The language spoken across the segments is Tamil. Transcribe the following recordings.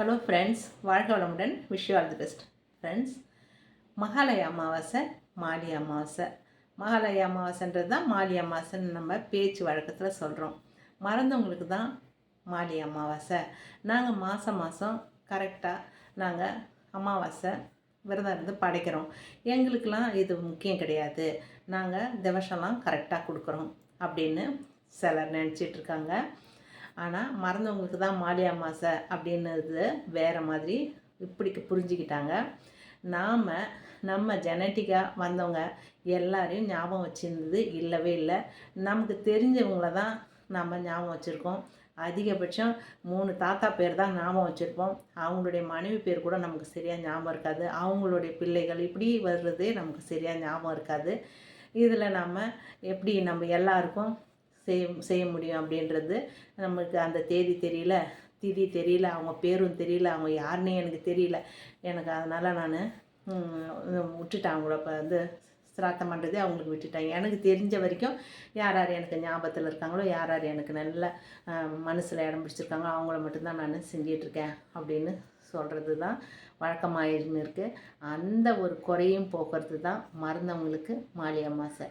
ஹலோ ஃப்ரெண்ட்ஸ் வாழ்க வளமுடன். Wish all the best friends Mahalaya Amavasai மாலி அமாவாசை மகாலய அமாவாசைன்றது தான் மாலி அமாவாசைன்னு நம்ம பேச்சு வழக்கத்தில் சொல்கிறோம் மறந்தவங்களுக்கு தான் மாலி அமாவாசை நாங்கள் மாதம் மாதம் கரெக்டாக நாங்கள் அமாவாசை விரதம் இருந்து படைக்கிறோம். எங்களுக்கெலாம் இது முக்கியம் கிடையாது. நாங்கள் திவசம்லாம் கரெக்டாக கொடுக்குறோம் அப்படின்னு சிலர் நினச்சிட்ருக்காங்க இருக்காங்க. ஆனால் மறந்தவங்களுக்கு தான் மாலி அமாவாசை அப்படின்றது வேறு மாதிரி இப்படி புரிஞ்சுக்கிட்டாங்க. நாம் நம்ம ஜெனட்டிக்காக வந்தவங்க எல்லாரையும் ஞாபகம் வச்சுருந்தது இல்லவே இல்லை. நமக்கு தெரிஞ்சவங்கள தான் நம்ம ஞாபகம் வச்சுருக்கோம். அதிகபட்சம் மூணு தாத்தா பேர் தான் ஞாபகம் வச்சுருப்போம். அவங்களுடைய மனைவி பேர் கூட நமக்கு சரியாக ஞாபகம் இருக்காது. அவங்களுடைய பிள்ளைகள் இப்படி வர்றதே நமக்கு சரியாக ஞாபகம் இருக்காது. இதில் நம்ம எப்படி நம்ம எல்லாருக்கும் செய்ய செய்ய முடியும் அப்படின்றது நமக்கு அந்த தேதி தெரியல திதி தெரியல அவங்க பேரும் தெரியல அவங்க யாருன்னே எனக்கு தெரியல. எனக்கு அதனால் நான் விட்டுட்டேன் அவங்கள. இப்போ வந்து சிராத்தம் பண்ணுறதே அவங்களுக்கு விட்டுட்டேன். எனக்கு தெரிஞ்ச வரைக்கும் யார் யார் எனக்கு ஞாபகத்தில் இருக்காங்களோ யார் யார் எனக்கு நல்ல மனசில் இடம் பிடிச்சிருக்காங்களோ அவங்கள மட்டும்தான் நான் செஞ்சிட்ருக்கேன் அப்படின்னு சொல்கிறது தான் வழக்கமாயிருந்து இருக்குது அந்த ஒரு குறையும் போக்குறது தான் மறந்தவங்களுக்கு மாலி அமாசை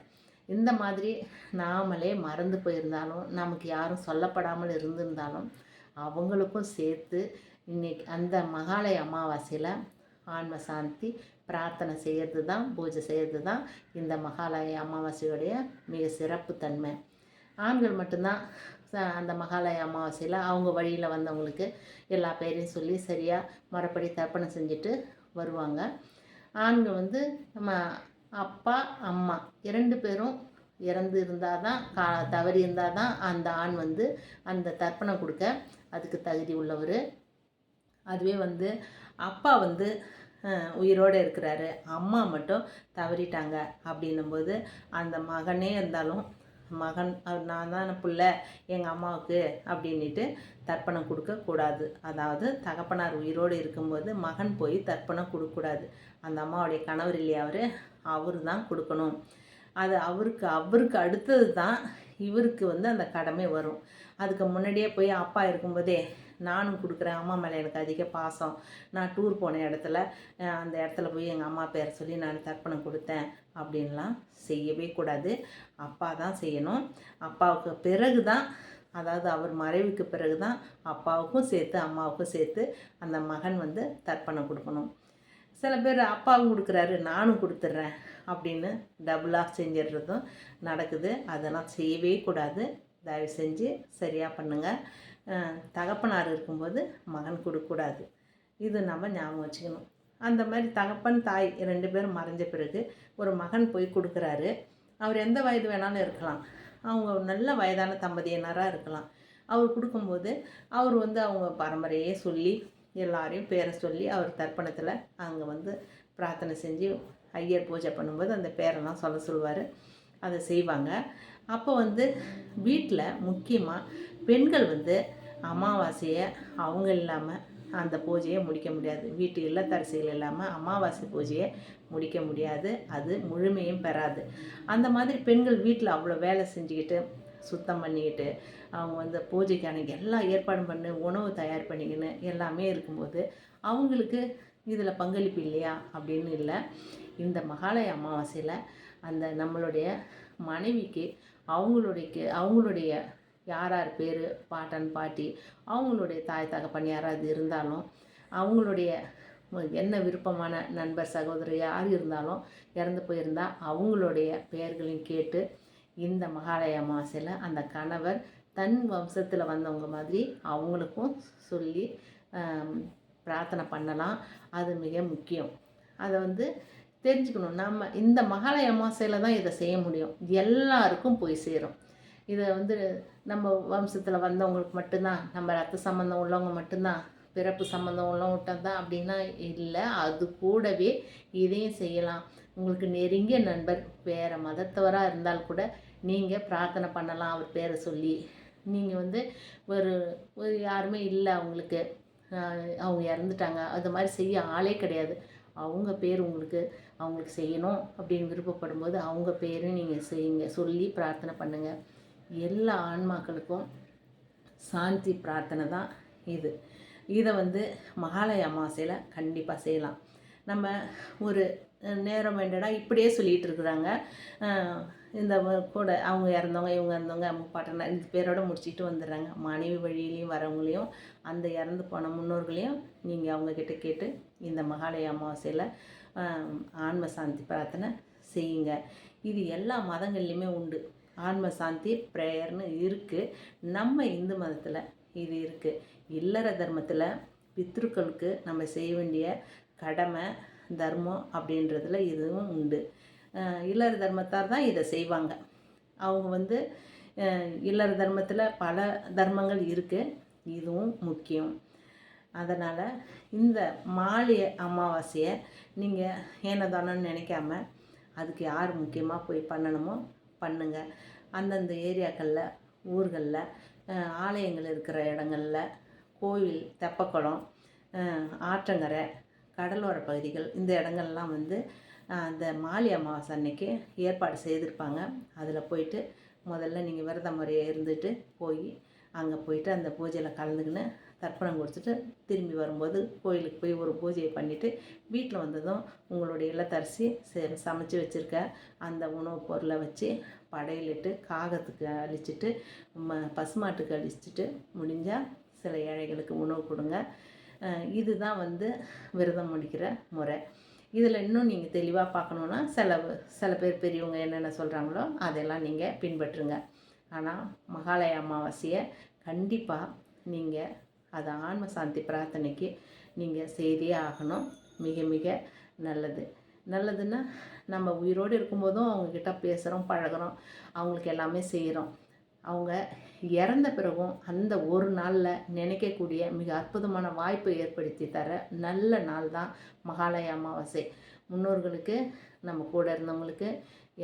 இந்த மாதிரி நாமளே மறந்து போயிருந்தாலும் நமக்கு யாரும் சொல்லப்படாமல் இருந்திருந்தாலும் அவங்களுக்கும் சேர்த்து இன்னைக்கு அந்த மகாலய அமாவாசையில் ஆன்ம சாந்தி பிரார்த்தனை செய்கிறது தான் பூஜை செய்கிறது தான் இந்த மகாலய அமாவாசையுடைய மிக சிறப்பு தன்மை. ஆண்கள் மட்டும்தான் அந்த மகாலய அமாவாசையில் அவங்க வழியில் வந்தவங்களுக்கு எல்லா பேரையும் சொல்லி சரியாக மறுபடி தர்ப்பணம் செஞ்சுட்டு வருவாங்க. ஆண்கள் வந்து நம்ம அப்பா அம்மா இரண்டு பேரும் இறந்து இருந்தால் தான் கா தவறி இருந்தால் தான் அந்த ஆண் வந்து அந்த தர்ப்பணம் கொடுக்க அதுக்கு தகுதி உள்ளவர். அதுவே வந்து அப்பா வந்து உயிரோடு இருக்கிறாரு. அம்மா மட்டும் தவறிட்டாங்க அப்படின்னும்போது அந்த மகனே இருந்தாலும் மகன் நான் தான் பிள்ளை எங்கள் அம்மாவுக்கு அப்படின்ட்டு தர்ப்பணம் கொடுக்கக்கூடாது அதாவது தகப்பனார் உயிரோடு இருக்கும்போது மகன் போய் தர்ப்பணம் கொடுக்கக்கூடாது. அந்த அம்மாவுடைய கணவர் இல்லையா அவர் அவர் தான் கொடுக்கணும். அது அவருக்கு அவருக்கு அடுத்தது தான் இவருக்கு வந்து அந்த கடமை வரும். அதுக்கு முன்னாடியே போய் அப்பா இருக்கும்போதே நானும் கொடுக்குறேன் அம்மா மேலே எனக்கு அதிக பாசம். நான் டூர் போன இடத்துல அந்த இடத்துல போய் எங்கள் அம்மா பேரை சொல்லி நான் தர்ப்பணம் கொடுத்தேன் அப்படின்லாம் செய்யவே கூடாது. அப்பா தான் செய்யணும். அப்பாவுக்கு பிறகு தான் அதாவது அவர் மறைவுக்கு பிறகு தான் அப்பாவுக்கும் சேர்த்து அம்மாவுக்கும் சேர்த்து அந்த மகன் வந்து தர்ப்பணம் கொடுக்கணும். சில பேர் அப்பாவும் கொடுக்குறாரு நானும் கொடுத்துட்றேன் அப்படின்னு டபுளாக செஞ்சிடுறதும் நடக்குது. அதெல்லாம் செய்யவே கூடாது. தயவு செஞ்சு சரியாக பண்ணுங்கள் தகப்பனார் இருக்கும்போது மகன் கொடுக்கக்கூடாது. இது நம்ம ஞாபகம் வச்சுக்கணும். அந்த மாதிரி தகப்பன் தாய் ரெண்டு பேரும் மறைஞ்ச பிறகு ஒரு மகன் போய் கொடுக்குறாரு. அவர் எந்த வயது வேணாலும் இருக்கலாம். அவங்க நல்ல வயதான தம்பதியினராக இருக்கலாம். அவர் கொடுக்கும்போது அவர் வந்து அவங்க பரம்பரையே சொல்லி எல்லாரையும் பேரை சொல்லி அவர் தர்ப்பணத்தில் அங்கே வந்து பிரார்த்தனை செஞ்சு ஐயர் பூஜை பண்ணும்போது அந்த பேரெல்லாம் சொல்ல சொல்லுவார். அதை செய்வாங்க. அப்போ வந்து வீட்டில் முக்கியமாக பெண்கள் வந்து அமாவாசையை அவங்க இல்லாமல் அந்த பூஜையை முடிக்க முடியாது. வீட்டு இல்லத்தரசிகள் இல்லாமல் அமாவாசை பூஜையை முடிக்க முடியாது. அது முழுமையும் பெறாது. அந்த மாதிரி பெண்கள் வீட்டில் அவ்வளோ வேலை செஞ்சுக்கிட்டு சுத்தம் பண்ணிக்கிட்டு அவங்க வந்து பூஜைக்கான எல்லா ஏற்பாடும் பண்ணி உணவு தயார் பண்ணிக்கின்னு எல்லாமே இருக்கும்போது அவங்களுக்கு இதில் பங்களிப்பு இல்லையா அப்படின்னு இல்லை. இந்த மகாலய அமாவாசையில் அந்த நம்மளுடைய மனைவிக்கு அவங்களுடைய அவங்களுடைய யார் யார் பேர் பாட்டன் பாட்டி அவங்களுடைய தாய் தகப்பன் யாராவது இருந்தாலும் அவங்களுடைய என்ன விருப்பமான நண்பர் சகோதரர் யார் இருந்தாலும் இறந்து போயிருந்தால் அவங்களுடைய பெயர்களையும் கேட்டு இந்த மகாலய அமாவாசையில் அந்த கணவர் தன் வம்சத்தில் வந்தவங்க மாதிரி அவங்களுக்கும் சொல்லி பிரார்த்தனை பண்ணலாம். அது மிக முக்கியம். அதை வந்து தெரிஞ்சுக்கணும். நம்ம இந்த மகாலய அமாவாசையில் தான் இதை செய்ய முடியும். எல்லாருக்கும் போய் சேரும். இதை வந்து நம்ம வம்சத்தில் வந்தவங்களுக்கு மட்டும்தான் நம்ம ரத்த சம்மந்தம் உள்ளவங்க மட்டும்தான் பிறப்பு சம்மந்தம் உள்ளவங்க தான் அப்படின்னா இல்லை அது கூடவே இதையும் செய்யலாம். உங்களுக்கு நெருங்கிய நண்பர் வேறு மதத்தவராக இருந்தால் கூட நீங்கள் பிரார்த்தனை பண்ணலாம் அவர் பேரை சொல்லி. நீங்கள் வந்து ஒரு ஒரு யாருமே இல்லை அவங்களுக்கு. அவங்க இறந்துட்டாங்க. அது மாதிரி செய்ய ஆளே கிடையாது. அவங்க பேர் உங்களுக்கு அவங்களுக்கு செய்யணும் அப்படின்னு விருப்பப்படும் போது அவங்க பேரும் நீங்கள் செய்யுங்க. சொல்லி பிரார்த்தனை பண்ணுங்கள் எல்லா ஆன்மாக்களுக்கும் சாந்தி பிரார்த்தனை தான் இது. இதை வந்து மகாலய அமாவாசையில் கண்டிப்பாக செய்யலாம். நம்ம ஒரு நேரம் வேண்டடா இப்படியே சொல்லிகிட்டு இருக்கிறாங்க. இந்த கூட அவங்க இறந்தவங்க இவங்க இறந்தவங்க அவங்க பாட்டனா இந்த பேரோட முடிச்சுட்டு வந்துடுறாங்க. மனைவி வழியிலையும் வரவங்களையும் அந்த இறந்து போன முன்னோர்களையும் நீங்கள் அவங்கக்கிட்ட கேட்டு இந்த மகாலய அமாவாசையில் ஆன்ம சாந்தி பிரார்த்தனை செய்யுங்க. இது எல்லா மதங்கள்லையுமே உண்டு. ஆன்ம சாந்தி ப்ரேயர்னு இருக்குது நம்ம இந்து மதத்தில் இது இருக்குது இல்லற தர்மத்தில் பித்ருக்களுக்கு நம்ம செய்ய வேண்டிய கடமை தர்மம் அப்படின்றதுல இதுவும் உண்டு. இல்லற தர்மத்தார் தான் இதை செய்வாங்க. அவங்க வந்து இல்லற தர்மத்தில் பல தர்மங்கள் இருக்குது இதுவும் முக்கியம். அதனால் இந்த மாலிய அமாவாசையை நீங்கள் ஏனதானன்னு நினைக்காம அதுக்கு யார் முக்கியமாக போய் பண்ணணுமோ பண்ணுங்கள் அந்தந்த ஏரியாக்களில் ஊர்களில் ஆலயங்கள் இருக்கிற இடங்களில் கோவில் தெப்பக்குளம் ஆற்றங்கரை கடலோர பகுதிகள் இந்த இடங்கள்லாம் வந்து அந்த மாலி அமாவாசை அன்னைக்கு ஏற்பாடு செய்திருப்பாங்க. அதில் போயிட்டு முதல்ல நீங்கள் விரத முறையை இருந்துட்டு போய் அங்கே போயிட்டு அந்த பூஜையில் கலந்துக்கின்னு தர்ப்பணம் கொடுத்துட்டு திரும்பி வரும்போது கோயிலுக்கு போய் ஒரு பூஜையை பண்ணிவிட்டு வீட்டில் வந்ததும் உங்களுடைய இல்லத்தரிசி சமைச்சு வச்சுருக்க அந்த உணவுப் பொருளை வச்சு படையிலிட்டு காகத்துக்கு அழிச்சிட்டு ம பசுமாட்டுக்கு அழிச்சிட்டு முடிஞ்சால் சில ஏழைகளுக்கு உணவு கொடுங்க. இதுதான் வந்து விரதம் முடிக்கிற முறை. இதில் இன்னும் நீங்கள் தெளிவாக பார்க்கணுன்னா சில சில பேர் பெரியவங்க என்னென்ன சொல்கிறாங்களோ அதெல்லாம் நீங்கள் பின்பற்றுங்க. ஆனால் மகாலய அமாவாசையை கண்டிப்பாக நீங்கள் அதை ஆன்ம சாந்தி பிரார்த்தனைக்கு நீங்கள் செய்தே ஆகணும். மிக மிக நல்லது. நல்லதுன்னா நம்ம உயிரோடு இருக்கும்போதும் அவங்கக்கிட்ட பேசுகிறோம் பழகிறோம். அவங்களுக்கு எல்லாமே செய்கிறோம் அவங்க இறந்த பிறகும் அந்த ஒரு நாளில் நினைக்கக்கூடிய மிக அற்புதமான வாய்ப்பை ஏற்படுத்தி தர நல்ல நாள் தான் மகாலய அமாவாசை. முன்னோர்களுக்கு நம்ம கூட இருந்தவங்களுக்கு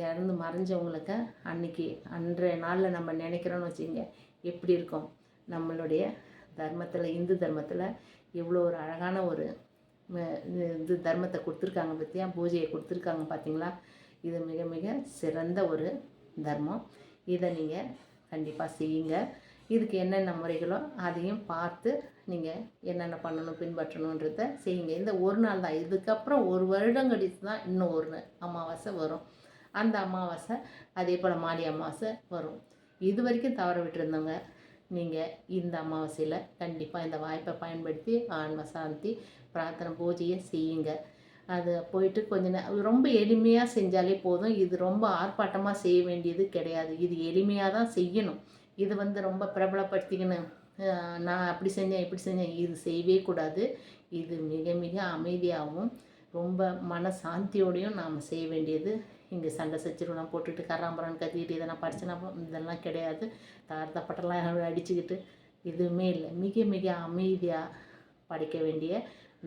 இறந்து மறைஞ்சவங்களுக்கு அன்னைக்கு அன்றைய நாளில் நம்ம நினைக்கிறோன்னு வச்சுங்க எப்படி இருக்கும்? நம்மளுடைய தர்மத்தில் இந்து தர்மத்தில் இவ்வளோ ஒரு அழகான ஒரு இது தர்மத்தை கொடுத்துருக்காங்க பார்த்தியா பூஜையை கொடுத்துருக்காங்க பார்த்தீங்களா இது மிக மிக சிறந்த ஒரு தர்மம். இதை நீங்கள் கண்டிப்பாக செய்யுங்க. இதுக்கு என்னென்ன முறைகளோ அதையும் பார்த்து நீங்கள் என்னென்ன பண்ணணும் பின்பற்றணுன்றத செய்யுங்க. இந்த ஒரு நாள் தான். இதுக்கப்புறம் ஒரு வருடம் கழித்து தான் இன்னும் ஒரு அமாவாசை வரும். அந்த அமாவாசை அதே போல் மாடி அமாவாசை வரும். இது வரைக்கும் தவற விட்டுருந்தவங்க நீங்கள் இந்த அமாவாசையில் கண்டிப்பாக இந்த வாய்ப்பை பயன்படுத்தி ஆன்ம சாந்தி பிரார்த்தனை பூஜையை செய்யுங்க. அது போயிட்டு கொஞ்ச நேரம் ரொம்ப எளிமையாக செஞ்சாலே போதும். இது ரொம்ப ஆர்ப்பாட்டமாக செய்ய வேண்டியது கிடையாது. இது எளிமையாக தான் செய்யணும். இது வந்து ரொம்ப பிரபலப்படுத்திக்கணும். நான் அப்படி செஞ்சேன் இப்படி செஞ்சேன். இது செய்யவே கூடாது. இது மிக மிக அமைதியாகவும் ரொம்ப மன சாந்தியோடையும் நாம் செய்ய வேண்டியது. இங்கே சண்டை சச்சரவுலாம் போட்டுட்டு கராம்பரான்னு கத்திக்கிட்டு இதெல்லாம் படிச்சுனா இதெல்லாம் கிடையாது. தாழ்த்தப்பட்டெல்லாம் அடிச்சுக்கிட்டு எதுவுமே இல்லை. மிக மிக அமைதியாக படிக்க வேண்டிய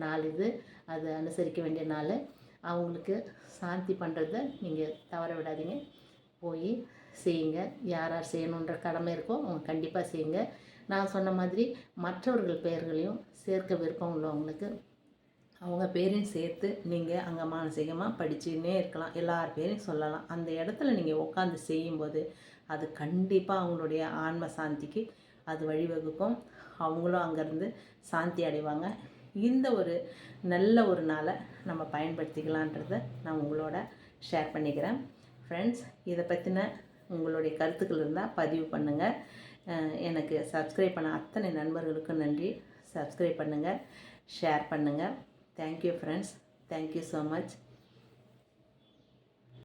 நாள் இது. அது அனுசரிக்க வேண்டிய நாள். அவங்களுக்கு சாந்தி பண்ணுறத நீங்கள் தவற விடாதீங்க. போய் செய்யுங்க. யார் யார் செய்யணுன்ற கடமை இருக்கோ அவங்க கண்டிப்பாக செய்யுங்க. நான் சொன்ன மாதிரி மற்றவர்கள் பெயர்களையும் சேர்க்க விருப்பம் உள்ளவங்களுக்கு அவங்க பேரையும் சேர்த்து நீங்கள் அங்கே மானசீகமாக படிச்சுன்னே இருக்கலாம். எல்லார் பேரையும் சொல்லலாம். அந்த இடத்துல நீங்கள் உட்காந்து செய்யும்போது அது கண்டிப்பாக அவங்களுடைய ஆன்ம சாந்திக்கு அது வழிவகுக்கும். அவங்களும் அங்கேருந்து சாந்தி அடைவாங்க. இந்த ஒரு நல்ல ஒரு நாளை நம்ம பயன்படுத்திக்கலான்றத நான் உங்களோட ஷேர் பண்ணிக்கிறேன். ஃப்ரெண்ட்ஸ் இதை பற்றின உங்களுடைய கருத்துக்கள் இருந்தால் பதிவு பண்ணுங்கள் எனக்கு சப்ஸ்கிரைப் பண்ண அத்தனை நண்பர்களுக்கும் நன்றி. சப்ஸ்கிரைப் பண்ணுங்கள் ஷேர் பண்ணுங்கள் thank you friends thank you so much